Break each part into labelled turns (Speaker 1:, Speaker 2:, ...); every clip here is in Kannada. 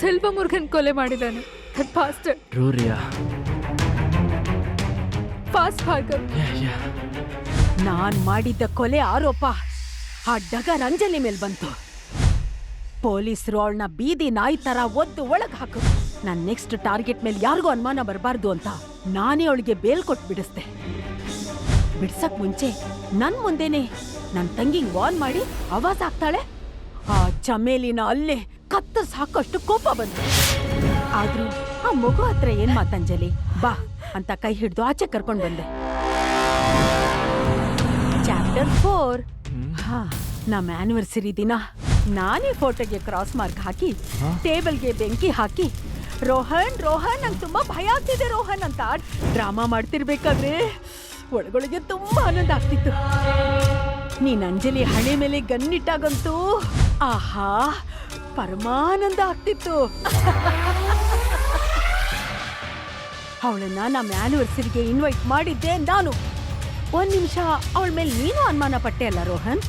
Speaker 1: ಸೆಲ್ವ ಮುರುಗನ್ ಕೊಲೆ ಮಾಡಿದ್ದಾನೆ. ಫಾಸ್ಟ್ ಭಾರ್ಗವ್
Speaker 2: ನಾನ್ ಮಾಡಿದ್ದ ಕೊಲೆ ಆರೋಪ ಆ ಡಗ ರಂಜನಿ ಮೇಲ್ ಬಂತು. ಪೊಲೀಸರು ಅವಳನ್ನ ಬೀದಿ ನಾಯಿ ತರ ಒದ್ದು ಒಳಗ್ ಹಾಕು. ನನ್ ನೆಕ್ಸ್ಟ್ ಟಾರ್ಗೆಟ್ ಮೇಲೆ ಯಾರಿಗೂ ಅನುಮಾನ ಬರಬಾರ್ದು ಅಂತ ನಾನೇ ಅವಳಿಗೆ ಬೇಲ್ ಕೊಟ್ಟು ಬಿಡಿಸ್ದೆ. ಬಿಡ್ಸಕ್ ಮುಂಚೆ ನನ್ ಮುಂದೆನೆ ನನ್ ತಂಗಿಗ್ ವಾರ್ನ್ ಮಾಡಿ ಆವಾಜ್ ಆಗ್ತಾಳೆ ಆ ಚಮೇಲಿನ ಅಲ್ಲೇ ಕತ್ತರ್ಸ್ ಸಾಕಷ್ಟು ಕೋಪ ಬಂತು. ಆದ್ರೂ ಆ ಮಗು ಹತ್ರ ಏನ್ ಮಾತಂಜಲಿ ಬಾ ಅಂತ ಕೈ ಹಿಡ್ದು ಆಚೆ ಕರ್ಕೊಂಡು ಬಂದೆ. ಚಾಪ್ಟರ್ ಫೋರ್ ಹಾ ನಮ್ಮ ಆನಿವರ್ಸರಿ ದಿನ. ನಾನೇ ಫೋಟೋಗೆ ಕ್ರಾಸ್ ಮಾರ್ಕ್ ಹಾಕಿ ಟೇಬಲ್ಗೆ ಬೆಂಕಿ ಹಾಕಿ ರೋಹನ್ ರೋಹನ್ ನಂಗೆ ತುಂಬಾ ಭಯ ಆಗ್ತಿದೆ ರೋಹನ್ ಅಂತ ಡ್ರಾಮಾ ಮಾಡ್ತಿರ್ಬೇಕಾದ್ರೆ ಒಳಗೊಳಗೆ ತುಂಬಾ ಆನಂದ ಆಗ್ತಿತ್ತು. ನೀನ್ ಅಂಜಲಿ ಹಣೆ ಮೇಲೆ ಗನ್ನಿಟ್ಟಾಗಂತೂ ಆಹಾ ಪರಮಾನಂದ ಆಗ್ತಿತ್ತು. ಅವಳನ್ನ ನಮ್ಮ ಆನಿವರ್ಸರಿಗೆ ಇನ್ವೈಟ್ ಮಾಡಿದ್ದೆ ನಾನು. ಒಂದ್ ನಿಮಿಷ ಅವಳ ಮೇಲೆ ನೀನು ಅನುಮಾನ ಪಟ್ಟೆ ಅಲ್ಲ, ರೋಹನ್?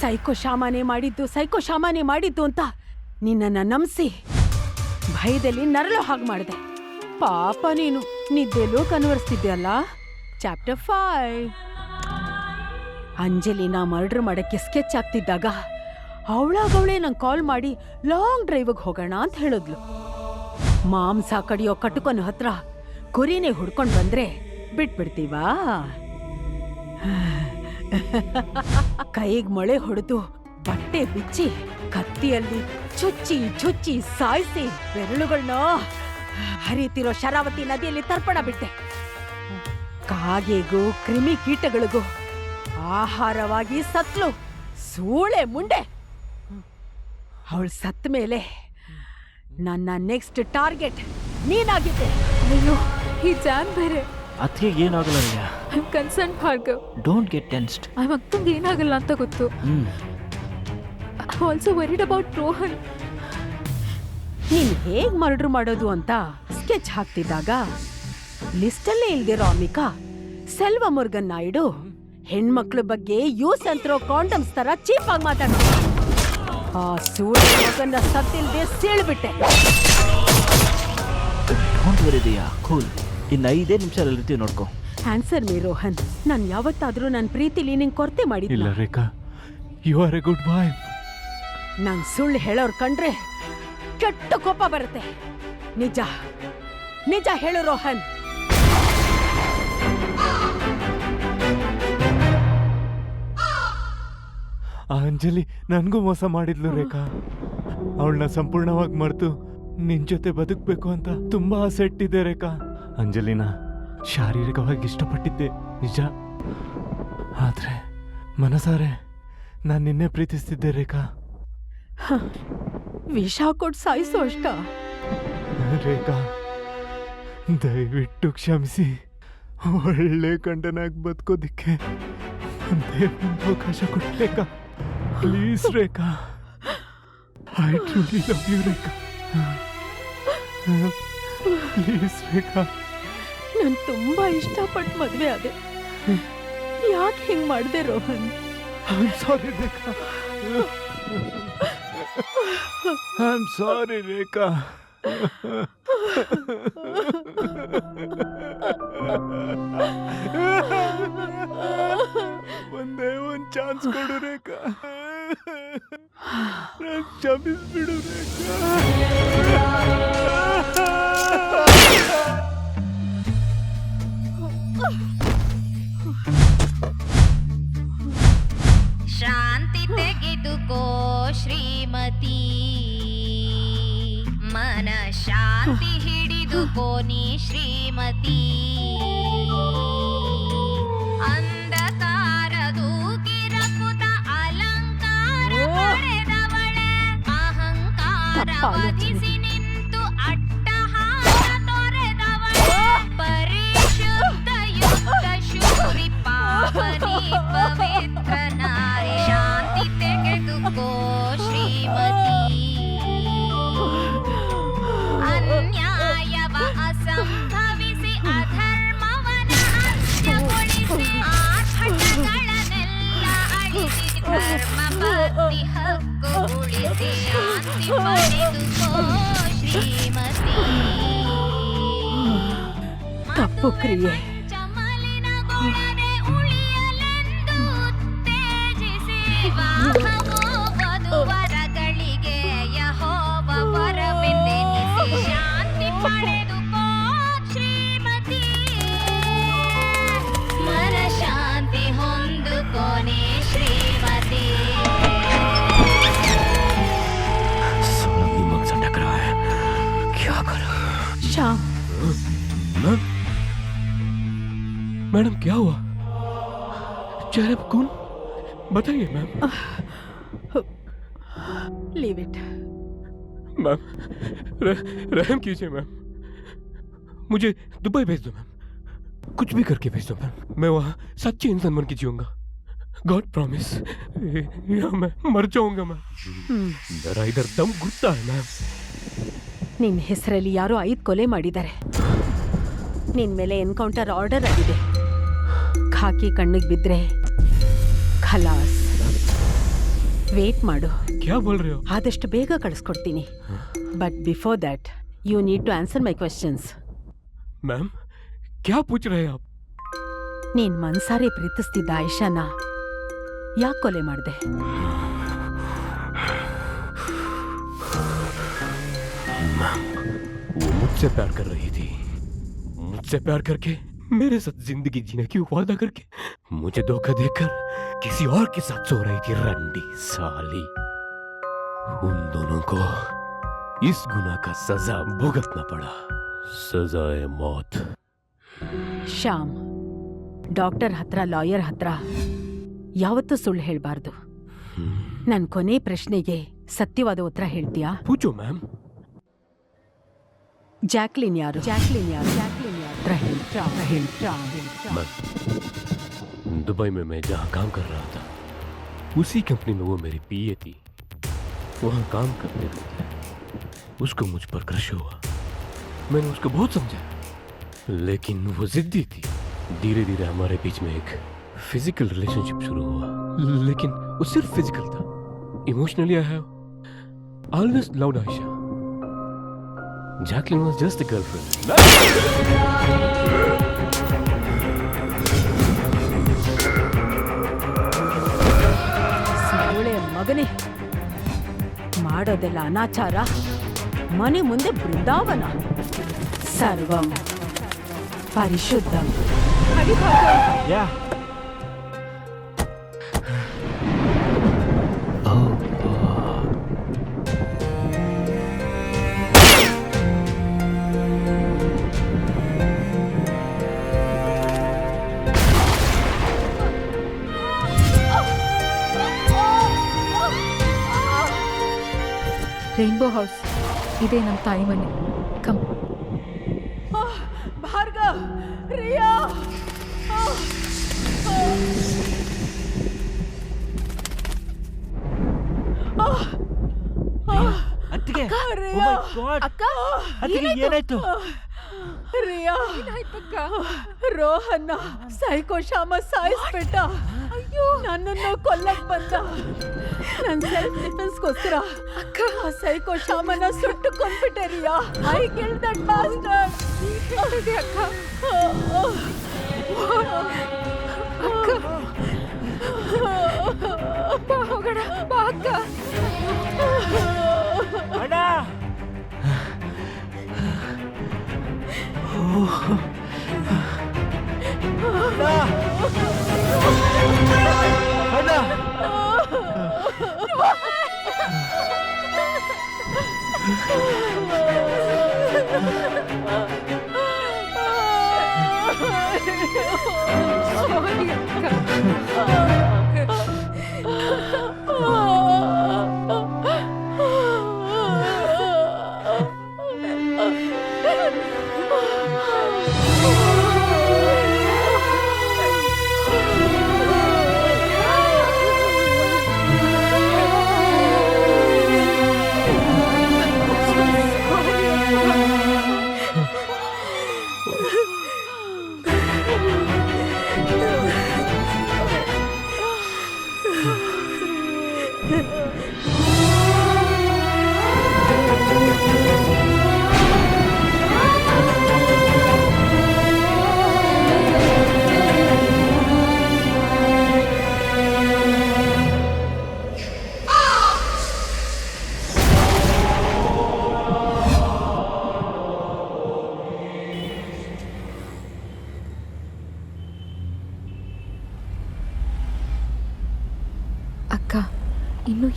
Speaker 2: ಸೈಕೋ ಶಾಮಾನೆ ಮಾಡಿದ್ದು, ಸೈಕೋ ಶಾಮಾನೆ ಮಾಡಿದ್ದು ಅಂತ ನಿನ್ನನ್ನ ನಂಬಿಸಿ ಭಯದಲ್ಲಿ ನರಳು ಹಾಗೆ ಮಾಡಿದೆ. ಪಾಪ ನೀನು ನಿದ್ದೆಲ್ಲೂ ಕನ್ವರ್ಸ್ತಿದ್ದೆ ಅಲ್ಲ? ಚಾಪ್ಟರ್ ಫೈವ್ ಅಂಜಲಿನ ಮರ್ಡರ್ ಮಾಡಕ್ಕೆ ಸ್ಕೆಚ್ ಆಗ್ತಿದ್ದಾಗ ಅವಳಾಗವಳೆ ನಂಗೆ ಕಾಲ್ ಮಾಡಿ ಲಾಂಗ್ ಡ್ರೈವಿಗೆ ಹೋಗೋಣ ಅಂತ ಹೇಳಿದ್ಲು. ಮಾಂಸ ಕಡಿಯೋ ಕಟುಕನ ಹತ್ರ ಕುರಿನೇ ಹುಡ್ಕೊಂಡು ಬಂದ್ರೆ ಬಿಟ್ಬಿಡ್ತೀವಾ? ಕೈಗೆ ಮೊಳೆ ಹೊಡೆದು ಬಟ್ಟೆ ಬಿಚ್ಚಿ ಕತ್ತಿಯಲ್ಲಿ ಚುಚ್ಚಿ ಚುಚ್ಚಿ ಸಾಯಿಸಿ ಬೆರಳುಗಳನ್ನ ಹರಿತಿರೋ ಶರಾವತಿ ನದಿಯಲ್ಲಿ ತರ್ಪಣ ಬಿಟ್ಟೆ. ಕಾಗೆಗೂ ಕ್ರಿಮಿ ಕೀಟಗಳಿಗೂ ಆಹಾರವಾಗಿ ಸತ್ಲು, ಸೂಳೆ, ಮುಂಡೆ. ಅವಳು ಸತ್ತ ಮೇಲೆ ನನ್ನ ನೆಕ್ಸ್ಟ್ ಟಾರ್ಗೆಟ್ ನೀನಾಗಿದ್ದೆ
Speaker 1: ಅಯ್ಯೋ ಈ ಜಾನ್ ಬೇರೆ.
Speaker 3: ಅತ್ತಿಗೆ ಏನಾಗಲ್ಲ Riya
Speaker 1: I concern Bhargav.
Speaker 3: Don't get tensed
Speaker 1: ಆ ಮಕ್ಕಂಗೆ ಏನಾಗಲ್ಲ ಅಂತ ಗೊತ್ತು.
Speaker 3: Hmm.
Speaker 1: Also worried about Rohan
Speaker 2: ನೀನು ಹೇಗೆ ಮರ್ಡರ್ ಮಾಡೋದು ಅಂತ ಸ್ಕೆಚ್ ಹಾಕ್ತಿದ್ದಾಗ ಲಿಸ್ಟಲ್ಲೇ ಇಲ್ದಿರೋ ಅಮಿಕಾ ಸೆಲ್ವ ಮುರ್ಗನ್ ನಾಯ್ಡು ಹೆಣ್ಮಕ್ಳ ಬಗ್ಗೆ ಯೂಸ್ ಅಂತಿರೋ ಕಾಂಡಮ್ಸ್ ತರ ಚೀಪ್ ಆಗಿ ಮಾತಾಡ ಆ ಸೂರ್ಯ ಮಗನ್ನ ಸತ್ತಿಲ್ದೆ ಸೀಳ್ಬಿಟ್ಟೆ.
Speaker 3: Don't worry Riya cool. ಇನ್ನು ಐದೇ ನಿಮಿಷ ಇರ್ತೀವಿ ನೋಡ್ಕೊ.
Speaker 2: ಆನ್ಸರ್ ಮೀ ರೋಹನ್ ನಾನು ಯಾವತ್ತಾದರೂ ನನ್ನ ಪ್ರೀತಿಲಿ ನಿಂಗೆ ಕೊರತೆ
Speaker 4: ಇಲ್ಲ Rekha you are a good boy
Speaker 2: ನಾನು ಸುಳ್ಳು ಹೇಳೋರ್ ಕಂಡ್ರೆ ಕೆಟ್ಟ ಕೋಪ ಬರುತ್ತೆ. ನಿಜ ನಿಜ ಹೇಳು ರೋಹನ್.
Speaker 4: ಆ ಅಂಜಲಿ ನನಗೂ ಮೋಸ ಮಾಡಿದ್ಲು ರೇಖಾ. ಅವಳನ್ನ ಸಂಪೂರ್ಣವಾಗಿ ಮರೆತು ನಿನ್ನ ಜೊತೆ ಬದುಕಬೇಕು ಅಂತ ತುಂಬಾ ಆಸೆ ಇಟ್ಟಿದ್ದೆ ರೇಖಾ. ಅಂಜಲಿನ ಶಾರೀರಿಕವಾಗಿ ಇಷ್ಟಪಟ್ಟಿದ್ದೆ ನಿಜ. ಆದರೆ ಮನಸಾರೆ ನಾನು ನಿನ್ನೆ ಪ್ರೀತಿಸ್ತಿದ್ದೆ ರೇಖಾ.
Speaker 2: ವಿಷ ಕೊಟ್ಟು ಸಾಯಿಸೋ ಅಷ್ಟ.
Speaker 4: ರೇಖಾ ದಯವಿಟ್ಟು ಕ್ಷಮಿಸಿ. ಒಳ್ಳೆ ಗಂಡನಾಗಿ ಬದುಕೋದಿಕ್ಕೆ ಅವಕಾಶ ಕೊಡಿ Rekha. Please Rekha I truly love you Rekha please Rekha
Speaker 2: ನಾನು ತುಂಬಾ ಇಷ್ಟಪಟ್ಟು ಮದುವೆ ಆದೆ. ಯಾಕೆ ಹಿಂಗ್ ಮಾಡಿದೆ
Speaker 4: Rohan? Sorry Rekha I am sorry Rekha ಒಂದೇ ಒಂದ್ ಚಾನ್ಸ್ ಕೊಡು ರೇಖಾ ಕ್ಷಮಿಸ್ಬಿಡು
Speaker 5: ಶಾಂತಿ ತೆಗೆದುಕೋ ಶ್ರೀಮತಿ. ಮನ ಶಾಂತಿ ಹಿಡಿದುಕೋ ನೀ ಶ್ರೀಮತಿ. ಅಳಿಸಿ ಧರ್ಮ ಭಕ್ತಿ ಹಕ್ಕು ಉಳಿಸಿ ಶಾಂತಿ ಪಡೆದುಕೋ ಶ್ರೀಮತಿ
Speaker 2: ತಪ್ಪು
Speaker 6: मैडम क्या हुआ चेहरे पर खून बताइए मैम
Speaker 2: ಲೀವ್ ಇಟ್
Speaker 6: मैम रह, रहम कीजिए मैम मुझे दुबई भेज दो मैम कुछ भी करके भेज दो मैम मैं वहाँ सच्चे इंसान बन के जीऊंगा गॉड प्रॉमिस या मैं मर जाऊंगा मैम
Speaker 2: ಹ್ಮ್
Speaker 6: मेरा इधर दम घुटता है मैम
Speaker 2: ನಿನ್ನ ಹೆಸರಲ್ಲಿ ಯಾರೋ ಐದು ಕೊಲೆ ಮಾಡಿದ್ದಾರೆ ನಿನ್ ಮೇಲೆ ಎನ್ಕೌಂಟರ್ ಆರ್ಡರ್ ಆಗಿದೆ ಖಾಕಿ ಕಣ್ಣಿಗೆ ಬಿದ್ರೆ ಖಲಾಸ್ ವೇಟ್ ಮಾಡು
Speaker 6: क्या बोल रहे हो
Speaker 2: ಆದಷ್ಟು ಬೇಗ ಕಳಿಸ್ಕೊಡ್ತೀನಿ but before that you need to answer my questions
Speaker 6: ma'am क्या पूछ रहे हैं आप
Speaker 2: ನೀನ್ ಮನ್ಸಾರೆ ಪ್ರೀತಿಸ್ತಿದ್ದ ಆಯಿಷಾನ ಯಾಕೆ ಕೊಲೆ ಮಾಡಿದೆ
Speaker 6: वो मुझसे प्यार कर रही थी मुझसे प्यार करके मेरे साथ जिंदगी जीने की वादा करके मुझे धोखा देकर किसी और के साथ सो रही थी रंडी साली उन दोनों को इस गुनाह का सजा भुगतना पड़ा सजाए मौत
Speaker 2: ಶ್ಯಾಮ್ ಡಾಕ್ಟರ್ ಹತ್ರ ಲಾಯರ್ ಹತ್ರ ಯಾವತ್ತೂ ಸುಳ್ಳು ಹೇಳಬಾರ್ದು ನನ್ನ ಕೊನೆ ಪ್ರಶ್ನೆಗೆ ಸತ್ಯವಾದ ಉತ್ತರ ಹೇಳ್ತೀಯಾ
Speaker 6: पूछो मैम
Speaker 2: ಜಾಕ್ಲಿನ್ ಯಾರು ಜಾಕ್ಲಿನ್ ಯಾರು ಜಾಕ್ಲಿನ್
Speaker 6: मैं दुबई में मैं जहाँ काम कर रहा था, उसी कंपनी में वो मेरी पीए थी। वहाँ काम करते रहते उसको मुझ पर क्रश हुआ। मैंने उसको बहुत समझाया। लेकिन वो जिद्दी थी। धीरे धीरे हमारे बीच में एक फ़िज़िकल रिलेशनशिप शुरू हुआ। लेकिन वो सिर्फ़ फ़िज़िकल था। Emotionally I have always loved Ayesha Jacqueline was just a girlfriend.
Speaker 2: ಸರಳೆ ಮಗನೇ. ಮಾಡೋದೆಲ್ಲ ಅನಾಚಾರ. ಮನೆ ಮುಂದೆ ಬೃಂದಾವನ. ಸರ್ವಂ. ಪರಿಶುದ್ಧಂ.
Speaker 3: ಯಾ
Speaker 1: ರೈನ್ಬೋ ಹೌಸ್ ಇದೇ ನಮ್ಮ ತಾಯಿ ಮನೆ. ಕಮ್
Speaker 2: ಭಾರ್ಗವ್ ರಿಯಾ.
Speaker 3: ಅತ್ತಿಗೆ
Speaker 2: ರಿಯಾ.
Speaker 1: ಅಕ್ಕ
Speaker 3: ಅತ್ತಿಗೆ ಏನಾಯ್ತು?
Speaker 2: ರಿಯಾ
Speaker 1: ಏನಾಯ್ತಕ್ಕ?
Speaker 2: ರೋಹನ್ನ ಸೈಕೋ ಶಾಮ ಸಾಯಿಸ್ಬಿಟ್ಟ. ಅಯ್ಯೋ. ನನ್ನನ್ನು ಕೊಲ್ಲಕ್ ಬಂದ. ನನ್ ಸೆಲ್ಫ್ ಡಿಫೆನ್ಸ್ಗೋಸ್ಕರ ಅಕ್ಕ. ಆ ಸೈಕೋ ಶಾಮನ ಸುಟ್ಟು ಕೊಂದ್ಬಿಟ್ಟೆ Riya I kill that
Speaker 1: bastard ಅಕ್ಕ?
Speaker 3: Oh,
Speaker 1: my God.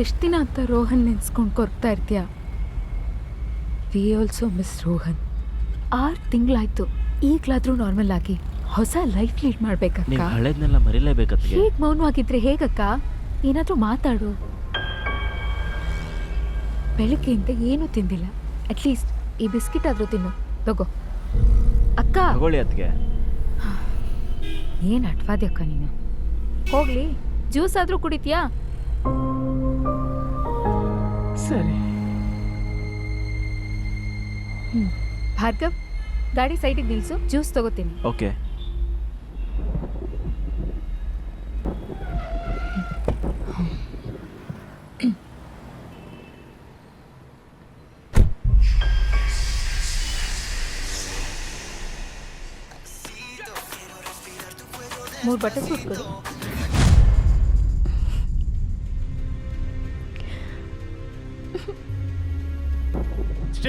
Speaker 1: ಎಷ್ಟು ದಿನ ಅಂತ ರೋಹನ್ ನೆನ್ಸ್ಕೊಂಡು ಕೊರ್ತಾ ಇರ್ತೀಯ? We also miss Rohan. ಆರು ತಿಂಗಳಾಯ್ತು. ಈಗಲಾದರೂ ನಾರ್ಮಲ್ ಆಗಿ ಹೊಸ ಲೈಫ್ ಲೀಡ್ ಮಾಡ್ಬೇಕಕ್ಕ?
Speaker 3: ಹಳೇದ್ನೆಲ್ಲ ಮರಿಲೇಬೇಕತ್ಗೆ
Speaker 1: ಹೇಗೆ ಮೌನವಾಗಿದ್ರೆ ಹೇಗಕ್ಕ? ಏನಾದ್ರೂ ಮಾತಾಡು. ಬೆಳಗ್ಗೆಯಿಂದ ಏನೂ ತಿಂದಿಲ್ಲ. ಅಟ್ಲೀಸ್ಟ್ ಈ ಬಿಸ್ಕಿಟ್ ಆದ್ರೂ ತಿನ್ನು. ತಗೋ. ಅಕ್ಕ!
Speaker 3: ತಗೊಳ್ಳಿ ಅತ್ತಿಗೆ.
Speaker 1: ಏನ್ ಅಟ್ವಾದ್ಯಕ್ಕ ನೀನು? ಹೋಗ್ಲಿ. ಜ್ಯೂಸ್ ಆದ್ರೂ ಕುಡಿತೀಯಾ?
Speaker 4: ಸರಿ.
Speaker 1: ಹ್ಮ್. ಭಾರ್ಗವ್ ಗಾಡಿ ಸೈಡಿಗೆ ನಿಲ್ಸು ಜ್ಯೂಸ್ ತಗೋತೀನಿ.
Speaker 3: ಓಕೆ.
Speaker 1: ಮೂರು ಬಟ್ಟೆ ಸೂಟ್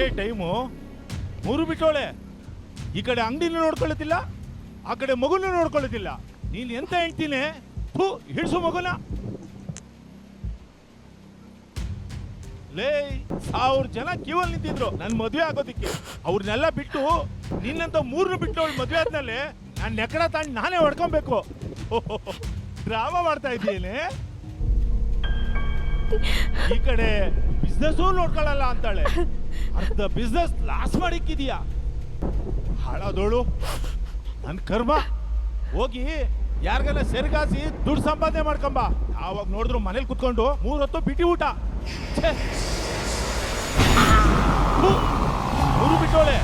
Speaker 7: ಇಷ್ಟೇ ಟೈಮು. ಮೂರು ಬಿಟ್ಟೋಳೆ. ಈ ಕಡೆ ಅಂಗಡಿನ ನೋಡ್ಕೊಳ್ಳುತ್ತಿಲ್ಲ, ಆ ಕಡೆ ಮಗುನೂ ನೋಡ್ಕೊಳ್ಳುತ್ತಿಲ್ಲ. ನೀನು ಎಂತ ಹೇಳ್ತೀನಿ ಥೂ, ಹಿಡಿಸು ಮಗುನ. ಲೇ ಅವ್ರ ಜನ ಕ್ಯೂವಲ್ಲಿ ನಿಂತಿದ್ರು ನನ್ನ ಮದ್ವೆ ಆಗೋದಿಕ್ಕೆ. ಅವ್ರನ್ನೆಲ್ಲ ಬಿಟ್ಟು ನಿನ್ನಂತ ಮೂರನ್ನು ಬಿಟ್ಟು ಮದ್ವೆ ಆದ್ಮೇಲೆ ನಾನು ನೆಕಡ ತಾಂಡ್ ನಾನೇ ಹೊಡ್ಕೊಬೇಕು. ಡ್ರಾಮಾ ಮಾಡ್ತಾ ಇದ್ದೀನಿ ಈ ಕಡೆ ಬಿಸ್ನೆಸ್ ನೋಡ್ಕೊಳ್ಳಲ್ಲ ಅಂತಾಳೆ. ಅರ್ಧ ಬಿಸ್ನೆಸ್ ಲಾಸ್ ಮಾಡಿಕ್ಕಿದೀಯ. ಹಾಳಾದೋಳು. ನನ್ನ ಕರ್ಮ. ಹೋಗಿ ಯಾರಿಗೆಲ್ಲ ಸೆರಗಾಸಿ ದುಡ್ಡು ಸಂಪಾದನೆ ಮಾಡ್ಕೊಂಬ. ಆವಾಗ ನೋಡಿದ್ರು ಮನೇಲಿ ಕುತ್ಕೊಂಡು ಮೂರೊತ್ತು ಬಿಟಿ ಊಟ! ಮೂರು ಬಿಟ್ಟೋಳೆ.